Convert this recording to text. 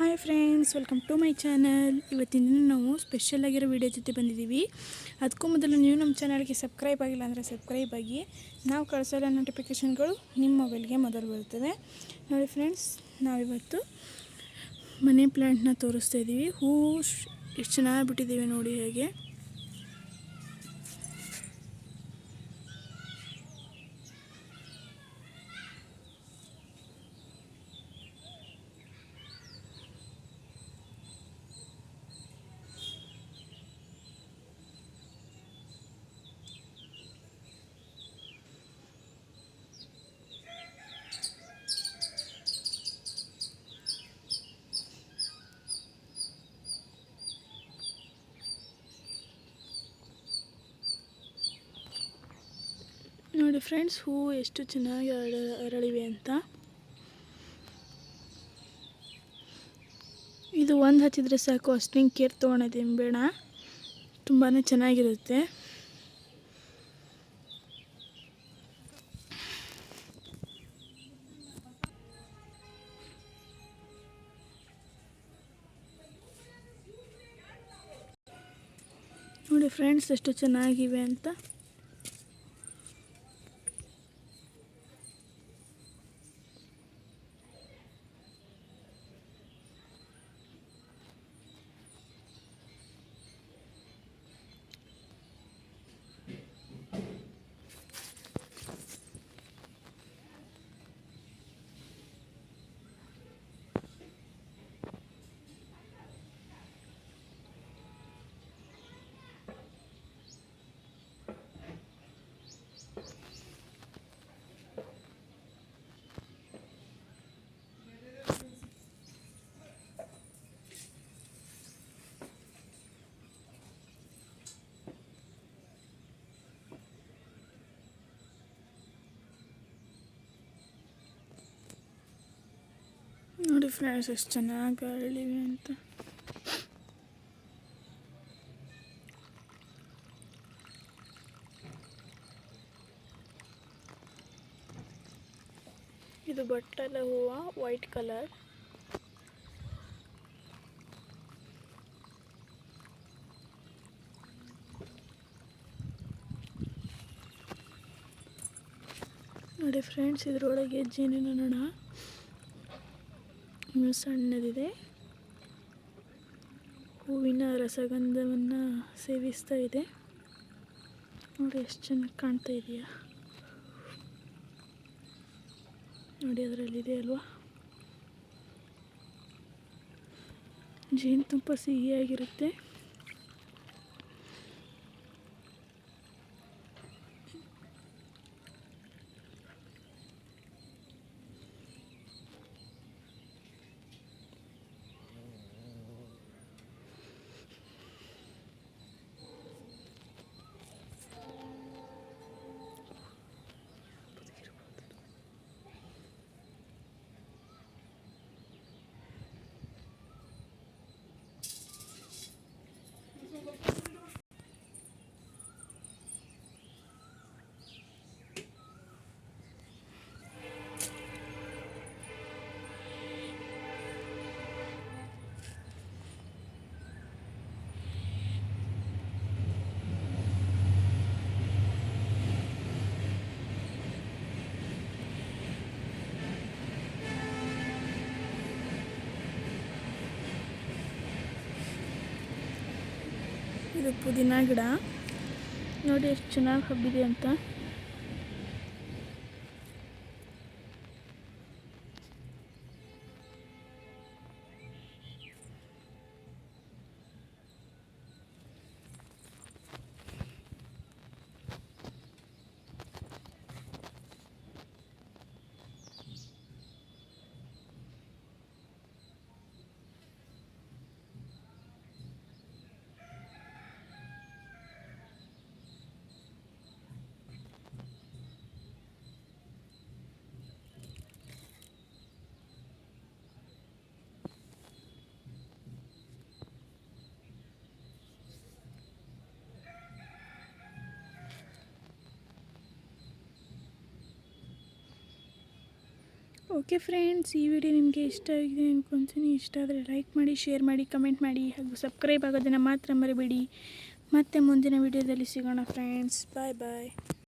Hi friends, welcome to my channel. ಇವತ್ತಿನ ದಿನ ನಾವು ಸ್ಪೆಷಲ್ ಆಗಿರೋ ವಿಡಿಯೋ ಜೊತೆ ಬಂದಿದ್ದೀವಿ. ಅದಕ್ಕೂ ಮೊದಲು ನೀವು ನಮ್ಮ ಚಾನಲ್ಗೆ ಸಬ್ಸ್ಕ್ರೈಬ್ ಆಗಿಲ್ಲ ಅಂದರೆ ಸಬ್ಸ್ಕ್ರೈಬ್ ಆಗಿ. ನಾವು ಕಳಿಸೋಲ್ಲ ನೋಟಿಫಿಕೇಷನ್ಗಳು ನಿಮ್ಮ ಮೊಬೈಲ್ಗೆ ಮೊದಲು ಬರುತ್ತವೆ. ನೋಡಿ ಫ್ರೆಂಡ್ಸ್, ನಾವಿವತ್ತು ಮನಿ ಪ್ಲ್ಯಾಂಟ್ನ ತೋರಿಸ್ತಾ ಇದ್ದೀವಿ ಹೂವು ಎಷ್ಟು ಚೆನ್ನಾಗಿ ಬಿಟ್ಟಿದ್ದೀವಿ ನೋಡಿ ಹೇಗೆ. ನೋಡಿ ಫ್ರೆಂಡ್ಸ್ ಹೂವು ಎಷ್ಟು ಚೆನ್ನಾಗಿ ಅರಳ ಅರಳಿವೆ ಅಂತ. ಇದು ಒಂದು ಹಚ್ಚಿದ್ರೆ ಸಾಕು ಅಷ್ಟೇನು ಕೇರ್ ತೊಗೊಳೋದು ಬೇಡ. ತುಂಬಾ ಚೆನ್ನಾಗಿರುತ್ತೆ. ನೋಡಿ ಫ್ರೆಂಡ್ಸ್ ಎಷ್ಟು ಚೆನ್ನಾಗಿವೆ ಅಂತ. ನೋಡಿ ಫ್ರೆಂಡ್ಸ್ ಎಷ್ಟು ಚೆನ್ನಾಗಿ ಅರಳಿವೆ ಅಂತ ಇದು ಬಟ್ಟಲ ಹೂವು ವೈಟ್ ಕಲರ್ ನೋಡಿ ಫ್ರೆಂಡ್ಸ್ ಇದರೊಳಗೆ ಜೇನಿನ ನೊಣ ಇನ್ನೂ ಸಣ್ಣದಿದೆ ಹೂವಿನ ರಸಗಂಧವನ್ನು ಸೇವಿಸ್ತಾ ಇದೆ. ನೋಡಿ ಎಷ್ಟು ಚೆನ್ನಾಗಿ ಕಾಣ್ತಾ ಇದೆಯಾ? ನೋಡಿ ಅದರಲ್ಲಿದೆ ಅಲ್ವಾ? ಜೇನುತುಪ್ಪ ಸಿಹಿಯಾಗಿರುತ್ತೆ. ಇದು ಪುದೀನ ಗಿಡ. ನೋಡಿ ಎಷ್ಟು ಚೆನ್ನಾಗಿ ಹಬ್ಬಿದೆ ಅಂತ. ಓಕೆ ಫ್ರೆಂಡ್ಸ್, ಈ ವಿಡಿಯೋ ನಿಮಗೆ ಇಷ್ಟ ಆಗಿದೆ ಅಂದ್ಕೊಂತೀನಿ ಇಷ್ಟ ಆದರೆ ಲೈಕ್ ಮಾಡಿ, ಶೇರ್ ಮಾಡಿ, ಕಮೆಂಟ್ ಮಾಡಿ ಹಾಗೂ ಸಬ್ಸ್ಕ್ರೈಬ್ ಆಗೋದನ್ನು ಮಾತ್ರ ಮರಿಬೇಡಿ. ಮತ್ತೆ ಮುಂದಿನ ವಿಡಿಯೋದಲ್ಲಿ ಸಿಗೋಣ ಫ್ರೆಂಡ್ಸ್. ಬಾಯ್ ಬಾಯ್.